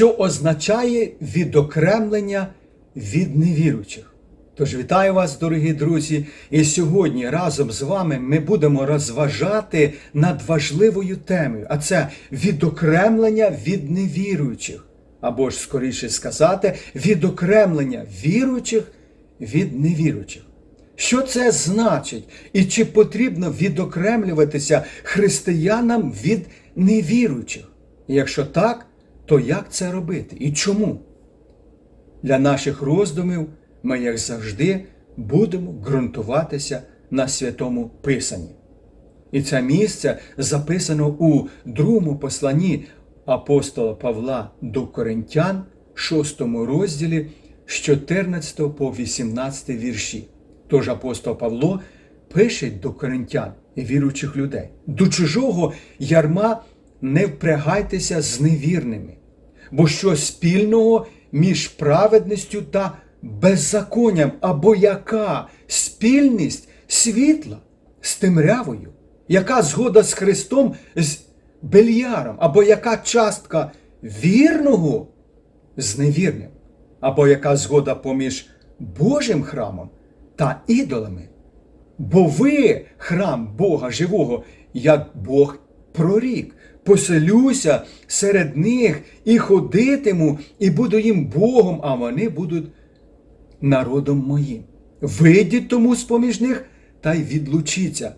що означає відокремлення від невіруючих. Тож вітаю вас, дорогі друзі, і сьогодні разом з вами ми будемо розважати над важливою темою, а це відокремлення від невіруючих, або ж скоріше сказати, відокремлення віруючих від невіруючих. Що це значить? І чи потрібно відокремлюватися християнам від невіруючих? Якщо так, то як це робити і чому? Для наших роздумів ми, як завжди, будемо ґрунтуватися на святому Писанні. І це місце записано у другому посланні апостола Павла до Коринтян, 6 розділі з 14 по 18 вірші. Тож апостол Павло пише до коринтян і віруючих людей: до чужого ярма не впрягайтеся з невірними, бо що спільного між праведністю та беззаконням, або яка спільність світла з темрявою, яка згода з Христом з Бельяром, або яка частка вірного з невірним, або яка згода поміж Божим храмом та ідолами. Бо ви храм Бога живого, як Бог прорік. Поселюся серед них і ходитиму, і буду їм Богом, а вони будуть народом моїм. Вийдіть тому з поміж них та й відлучіться,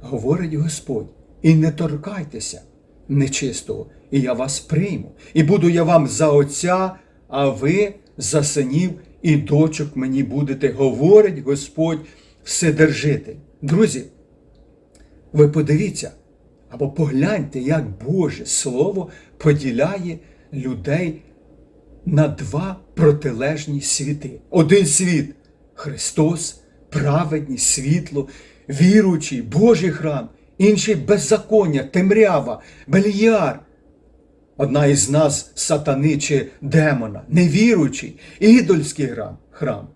говорить Господь, і не торкайтеся нечистого, і я вас прийму, і буду я вам за отця, а ви за синів і дочок мені будете, говорить Господь Вседержитель. Друзі, ви подивіться або погляньте, як Боже Слово поділяє людей на два протилежні світи. Один світ Христос, праведність, світло, віруючий, Божий храм, інший беззаконня, темрява, бельяр. Одна із нас сатани чи демона, невіруючий, ідольський храм.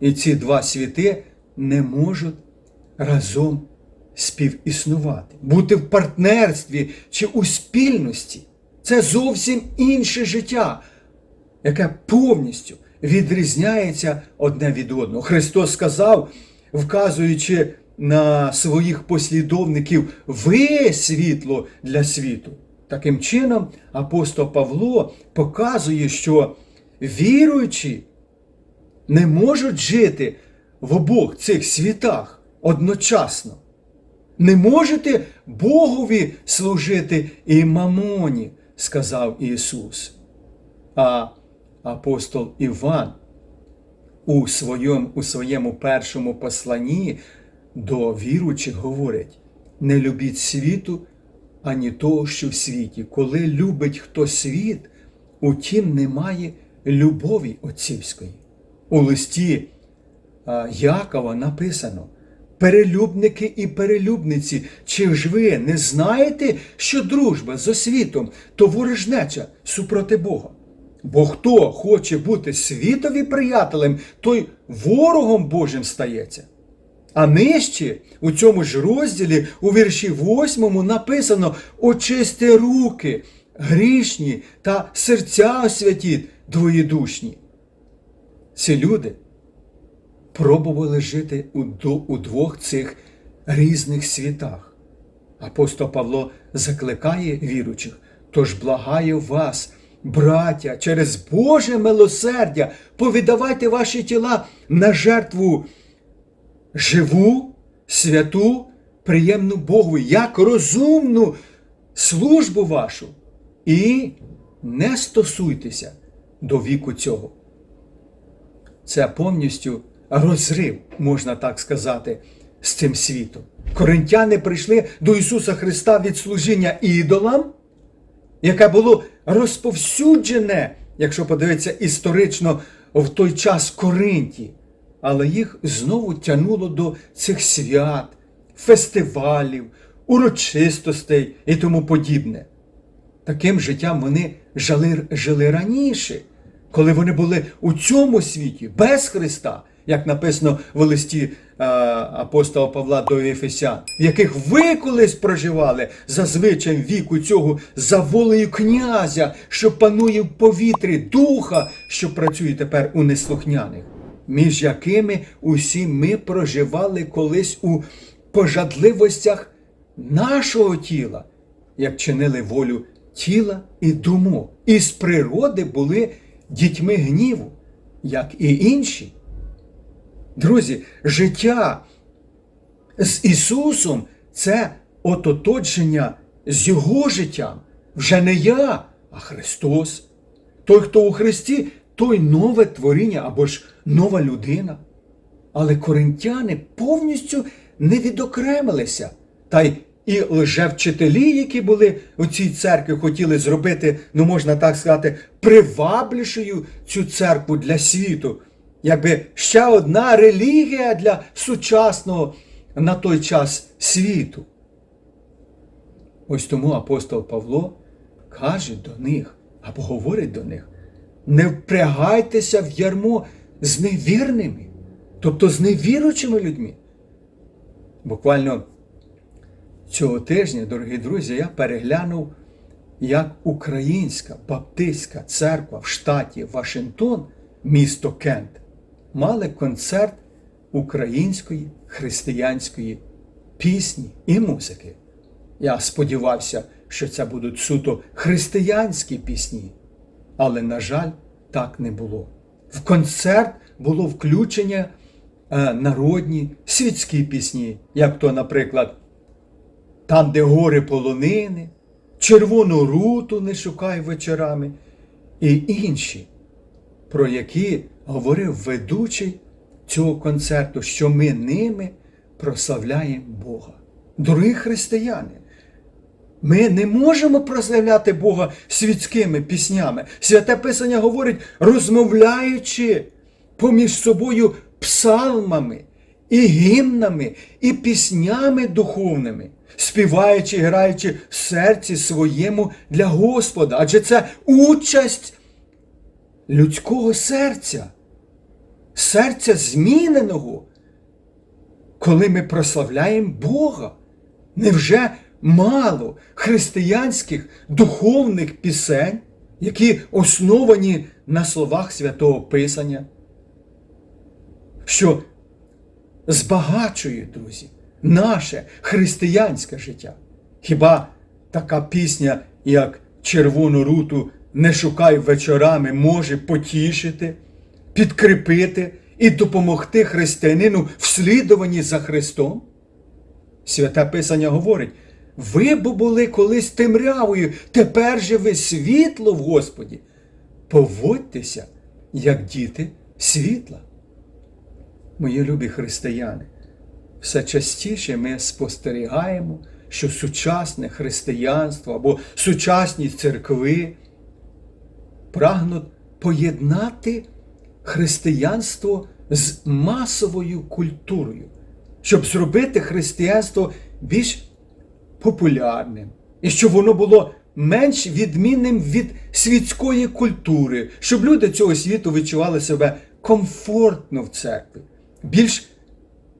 І ці два світи не можуть разом співіснувати, бути в партнерстві чи у спільності. Це зовсім інше життя, яке повністю відрізняється одне від одного. Христос сказав, вказуючи на своїх послідовників, ви світло для світу. Таким чином, апостол Павло показує, що віруючі не можуть жити в обох цих світах одночасно. Не можете Богові служити і мамоні, сказав Ісус. А апостол Іван у своєму, у своєму першому посланні до віруючих говорить: не любіть світу, ані того, що в світі. Коли любить хто світ, утім немає любові отцівської. У листі Якова написано. Перелюбники і перелюбниці, чи ж ви не знаєте, що дружба з освітом то ворожнеча супроти Бога? Бо хто хоче бути світові приятелем, той ворогом Божим стається. А нижче у цьому ж розділі, у вірші 8 написано очисти руки, грішні та серця освятіть двоєдушні. Ці люди пробували жити у, двох цих різних світах. Апостол Павло закликає віруючих, тож благаю вас, браття, через Боже милосердя, повідавайте ваші тіла на жертву живу, святу, приємну Богу, як розумну службу вашу. І не стосуйтеся до віку цього. Це повністю розрив, можна так сказати, з цим світом. Коринтяни прийшли до Ісуса Христа від служіння ідолам, яке було розповсюджене, якщо подивитися історично, в той час Коринті. Але їх знову тянуло до цих свят, фестивалів, урочистостей і тому подібне. Таким життям вони жили, жили раніше, коли вони були у цьому світі без Христа, як написано в листі е, апостола Павла до Ефесян, яких ви колись проживали за звичаєм віку цього, за волею князя, що панує в повітрі, духа, що працює тепер у неслухняних, між якими усі ми проживали колись у пожадливостях нашого тіла, як чинили волю тіла і думок, і з природи були дітьми гніву, як і інші. Друзі, життя з Ісусом це ототоження з Його життям. Вже не я, а Христос. Той, хто у Христі, той нове творіння або ж нова людина. Але коринтяни повністю не відокремилися. Та й і лжевчителі, які були у цій церкві, хотіли зробити, ну можна так сказати, приваблішою цю церкву для світу. Якби ще одна релігія для сучасного на той час світу. Ось тому апостол Павло каже до них або говорить до них: не впрягайтеся в ярмо з невірними, тобто з невіруючими людьми. Буквально цього тижня, дорогі друзі, я переглянув, як Українська Баптистська церква в штаті Вашингтон, місто Кент, мали концерт української християнської пісні і музики. Я сподівався, що це будуть суто християнські пісні, але, на жаль, так не було. В концерт було включення е, народні світські пісні, як то, наприклад, там, де гори полонини, червону руту не шукай вечорами, і інші, про які говорив ведучий цього концерту, що ми ними прославляємо Бога. Дорогі християни, ми не можемо прославляти Бога світськими піснями. Святе Писання говорить, розмовляючи поміж собою псалмами, і гімнами, і піснями духовними, співаючи, граючи в серці своєму для Господа. Адже це участь людського серця, серця зміненого, коли ми прославляємо Бога. Невже мало християнських духовних пісень, які основані на словах Святого Писання? Що збагачує, друзі, наше християнське життя. Хіба така пісня, як Червону руту не шукай вечорами, може потішити, підкріпити і допомогти християнину в слідуванні за Христом? Святе Писання говорить, ви бо були колись темрявою, тепер же ви світло в Господі. Поводьтеся, як діти світла. Мої любі християни, все частіше ми спостерігаємо, що сучасне християнство або сучасні церкви прагнуть поєднати християнство з масовою культурою, щоб зробити християнство більш популярним. І щоб воно було менш відмінним від світської культури, щоб люди цього світу відчували себе комфортно в церкві, більш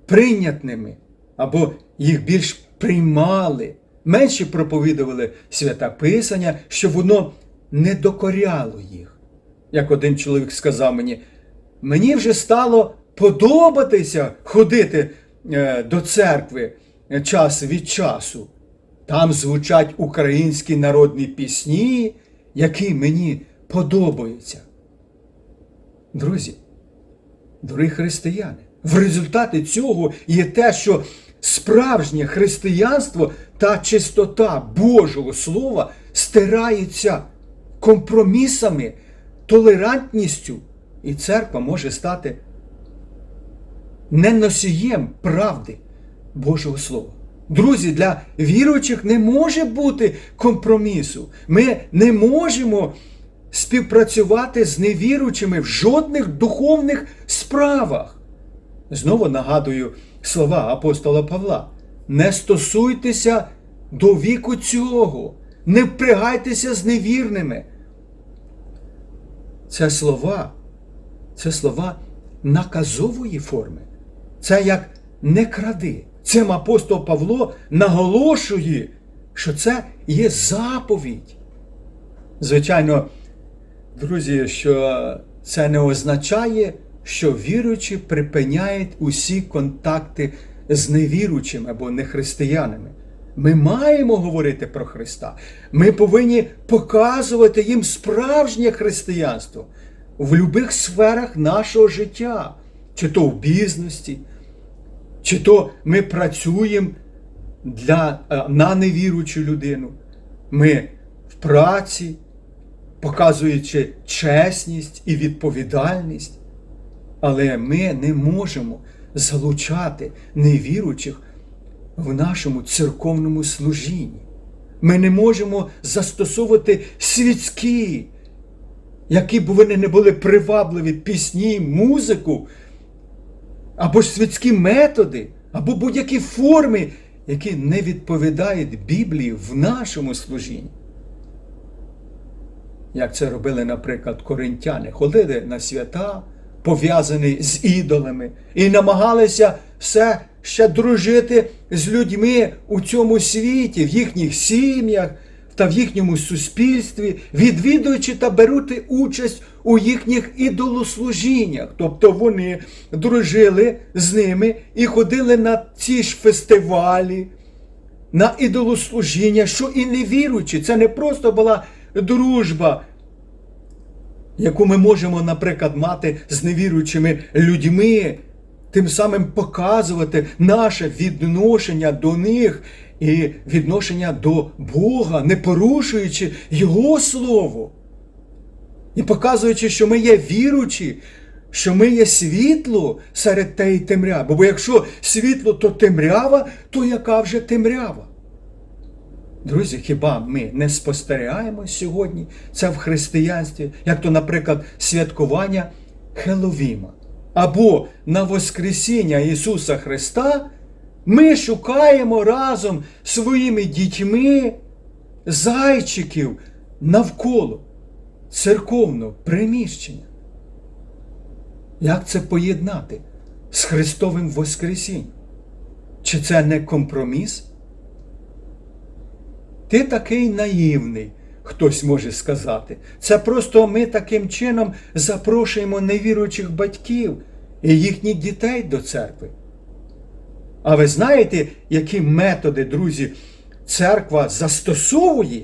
прийнятними, або їх більш приймали, менше проповідували свята Писання, щоб воно не докоряло їх. Як один чоловік сказав мені, мені вже стало подобатися ходити е, до церкви час від часу. Там звучать українські народні пісні, які мені подобаються. Друзі, дорогі християни, в результаті цього є те, що справжнє християнство та чистота Божого Слова стираються компромісами, толерантністю, і церква може стати не носієм правди Божого Слова. Друзі, для віруючих не може бути компромісу. Ми не можемо співпрацювати з невіруючими в жодних духовних справах. Знову нагадую слова апостола Павла: не стосуйтеся до віку цього, не впрягайтеся з невірними. Це слова, це слова наказової форми. Це як не кради. Цим апостол Павло наголошує, що це є заповідь. Звичайно, друзі, що це не означає, що віруючі припиняють усі контакти з невіруючими або нехристиянами. Ми маємо говорити про Христа. Ми повинні показувати їм справжнє християнство в будь-яких сферах нашого життя, чи то в бізнесі, чи то ми працюємо для, е, на невіруючу людину. Ми в праці, показуючи чесність і відповідальність. Але ми не можемо залучати невіруючих в нашому церковному служінні. Ми не можемо застосовувати світські, які б вони не були привабливі пісні, музику, або ж світські методи, або будь-які форми, які не відповідають Біблії в нашому служінні. Як це робили, наприклад, коринтяни, ходили на свята, пов'язані з ідолами, і намагалися все ще дружити з людьми у цьому світі, в їхніх сім'ях та в їхньому суспільстві, відвідуючи та берути участь у їхніх ідолослужіннях. Тобто вони дружили з ними і ходили на ці ж фестивалі, на ідолослужіння, що і не віруючи. Це не просто була дружба, яку ми можемо, наприклад, мати з невіруючими людьми, тим самим показувати наше відношення до них і відношення до Бога, не порушуючи Його Слово. І показуючи, що ми є віручі, що ми є світло серед теї темряви. Бо якщо світло, то темрява, то яка вже темрява? Друзі, хіба ми не спостерігаємо сьогодні це в християнстві, як то, наприклад, святкування Хеловіма або на Воскресіння Ісуса Христа, ми шукаємо разом своїми дітьми зайчиків навколо церковного приміщення. Як це поєднати з Христовим Воскресінням? Чи це не компроміс? Ти такий наївний, хтось може сказати. Це просто ми таким чином запрошуємо невіруючих батьків і їхніх дітей до церкви. А ви знаєте, які методи, друзі, церква застосовує,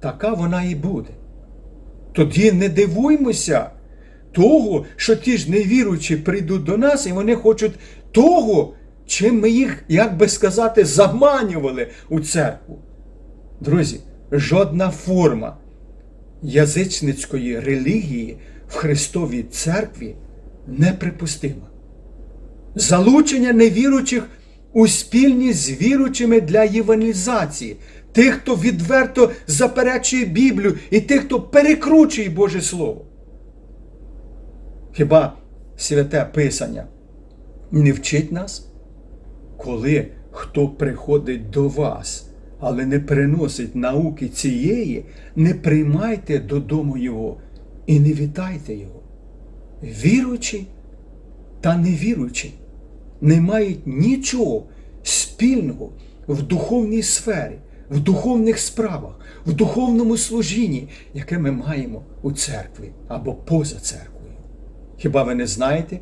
така вона і буде. Тоді не дивуймося того, що ті ж невіруючі прийдуть до нас і вони хочуть того, чим ми їх, як би сказати, заманювали у церкву. Друзі, жодна форма язичницької релігії в Христовій церкві неприпустима. Залучення невіруючих у спільність з віручими для євангелізації, тих, хто відверто заперечує Біблію, і тих, хто перекручує Боже Слово. Хіба святе Писання не вчить нас, коли хто приходить до вас, але не приносить науки цієї, не приймайте додому його і не вітайте його. Віруючий та невіруючий не мають нічого спільного в духовній сфері, в духовних справах, в духовному служінні, яке ми маємо у церкві або поза церквою. Хіба ви не знаєте?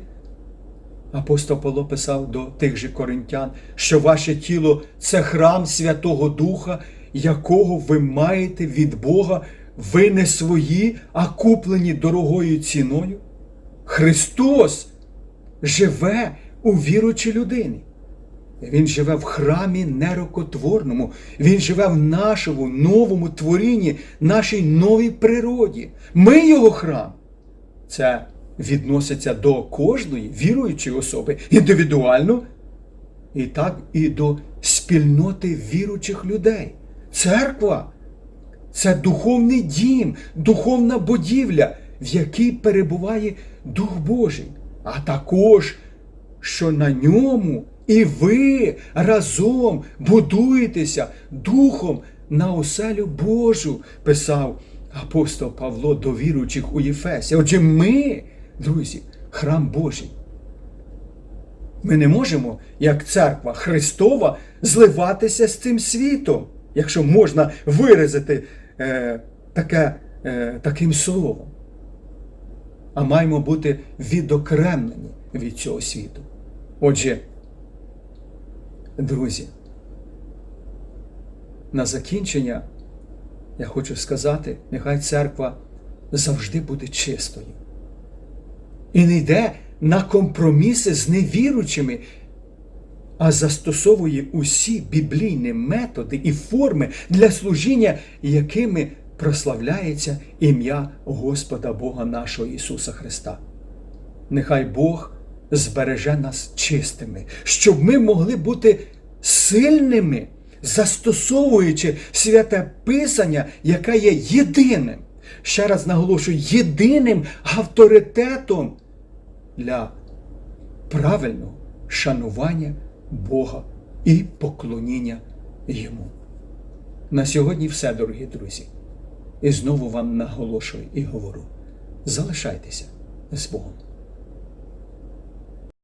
Апостол Павло писав до тих же коринтян, що ваше тіло це храм Святого Духа, якого ви маєте від Бога, ви не свої, а куплені дорогою ціною. Христос живе у віручій людині. Він живе в храмі нерокотворному, Він живе в нашому новому творінні, нашій новій природі. Ми його храм. Це відноситься до кожної віруючої особи індивідуально, і так і до спільноти віруючих людей. Церква це духовний дім, духовна будівля, в якій перебуває Дух Божий, а також, що на ньому і ви разом будуєтеся Духом на оселю Божу, писав апостол Павло до віруючих у Єфесі. Отже, ми, друзі, храм Божий. Ми не можемо, як церква Христова, зливатися з цим світом, якщо можна виразити е, таке, е, таким словом. А маємо бути відокремлені від цього світу. Отже, друзі, на закінчення я хочу сказати, нехай церква завжди буде чистою. І не йде на компроміси з невіруючими, а застосовує усі біблійні методи і форми для служіння, якими прославляється ім'я Господа Бога нашого Ісуса Христа. Нехай Бог збереже нас чистими, щоб ми могли бути сильними, застосовуючи святе Писання, яке є єдиним. Ще раз наголошую, єдиним авторитетом для правильного шанування Бога і поклоніння Йому. На сьогодні все, дорогі друзі. І знову вам наголошую і говорю: залишайтеся з Богом.